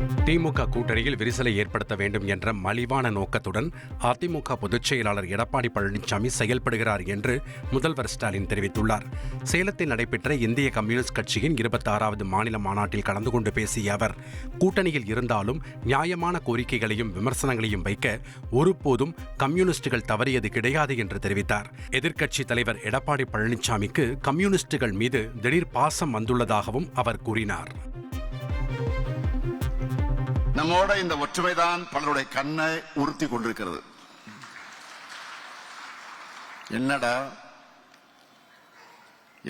திமுக கூட்டணியில் விரிசலை ஏற்படுத்த வேண்டும் என்ற மலிவான நோக்கத்துடன் அதிமுக பொதுச் செயலாளர் எடப்பாடி பழனிசாமி செயல்படுகிறார் என்று முதல்வர் ஸ்டாலின் தெரிவித்துள்ளார். சேலத்தில் நடைபெற்ற இந்திய கம்யூனிஸ்ட் கட்சியின் இருபத்தாறாவது மாநில மாநாட்டில் கலந்து கொண்டு பேசிய அவர் கூட்டணியில் இருந்தாலும் நியாயமான கோரிக்கைகளையும் விமர்சனங்களையும் வைக்க ஒருபோதும் கம்யூனிஸ்டுகள் தவறியது கிடையாது என்று தெரிவித்தார். எதிர்க்கட்சித் தலைவர் எடப்பாடி பழனிசாமிக்கு கம்யூனிஸ்டுகள் மீது திடீர் பாசம் வந்துள்ளதாகவும் அவர் கூறினார். நம்மோட இந்த ஒற்றுமைதான் பலருடைய கண்ணை உறுத்தி கொண்டிருக்கிறது. என்னடா?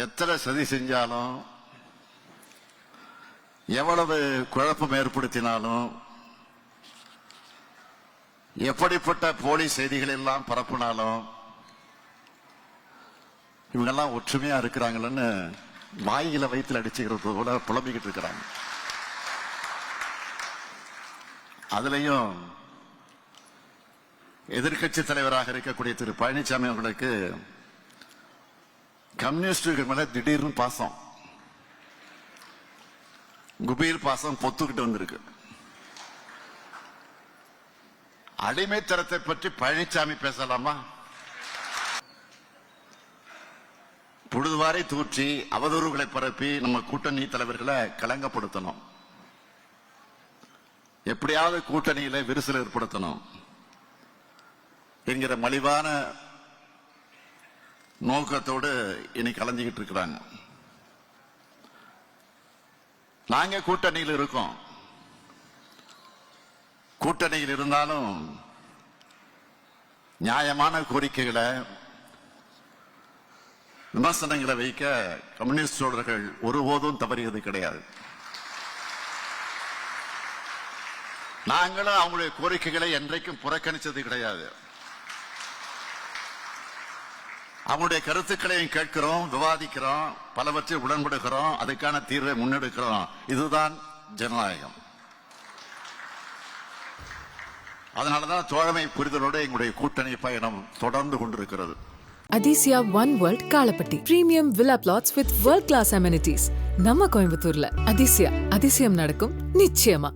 எத்தனை சதி செஞ்சாலும் எவ்வளவு குழப்பம் ஏற்படுத்தினாலும் எப்படிப்பட்ட போலி செய்திகள் எல்லாம் பரப்புனாலும் இவங்கெல்லாம் ஒற்றுமையா இருக்கிறாங்களன்னு வாயில வயிற்றுல அடிச்சுக்கிறது போல புலம்பிக்கிட்டு இருக்கிறாங்க. அதுலயும் எதிர்க்கட்சி தலைவராக இருக்கக்கூடிய திரு பழனிசாமி அவர்களுக்கு கம்யூனிஸ்டுகள் மேல திடீர்னு பாசம். குபீர் பாசம் பொத்துக்கிட்டு வந்திருக்கு. அடிமைத்தரத்தை பற்றி பழனிசாமி பேசலாமா? புழுதுவாரை தூற்றி அவதூறுகளை பரப்பி நம்ம கூட்டணி தலைவர்களை கலங்கப்படுத்தணும். எப்படியாவது கூட்டணியில விரிசல் ஏற்படுத்தணும். என்கிற மலிவான நோக்கத்தோடு இன்னைக்கு கலந்துகிட்டு இருக்கிறாங்க. நாங்க கூட்டணியில் இருக்கோம். கூட்டணியில் இருந்தாலும் நியாயமான கோரிக்கைகளை விமர்சனங்களை வைக்க கம்யூனிஸ்ட் தோழர்கள் ஒருபோதும் தவறியது கிடையாது. நாங்களும் அவங்களுடைய கோரிக்கைகளை என்றைக்கும் புறக்கணிச்சது கிடையாது. அவங்களுடைய கருத்துக்களையும் கேட்கிறோம் விவாதிக்கிறோம் பலவற்றை உடன்படுகிறோம் அதுக்கான தீர்வை முன்னெடுக்கிறோம். இதுதான் ஜனநாயகம். அதனாலதான் தோழமை புரிதலோடு எங்களுடைய கூட்டணி பயணம் தொடர்ந்து கொண்டிருக்கிறது. Athisaya one world Kalapatti premium villa plots with world class amenities நம்ம கோயம்புத்தூர்ல அதிசயா அதிசயம் நடக்கும் நிச்சயமா